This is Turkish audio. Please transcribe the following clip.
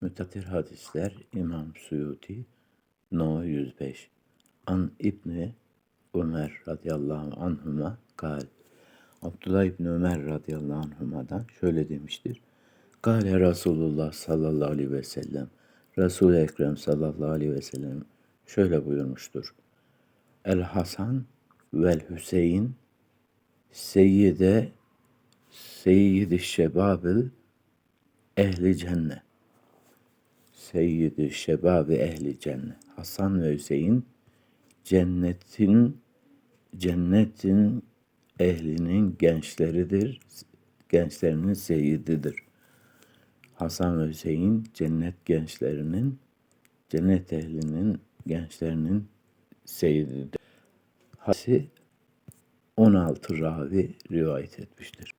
Mütatir hadisler İmam Suyuti No 105 An İbni Ömer radıyallahu anhuma kal. Abdullah İbni Ömer radıyallahu anhuma'dan şöyle demiştir. Kale Resulullah sallallahu aleyhi ve sellem Resul-i Ekrem sallallahu aleyhi ve sellem şöyle buyurmuştur. El Hasan vel Hüseyin Seyyide Seyyidi Şebabil Ehli Cennet Seyyidi Şebabi Ehli Cennet Hasan ve Hüseyin cennetin cennetin ehlinin gençleridir. Gençlerinin seyyididir. Hasan ve Hüseyin cennet gençlerinin cennet ehlinin gençlerinin seyyididir. Hadisi 16 ravi rivayet etmiştir.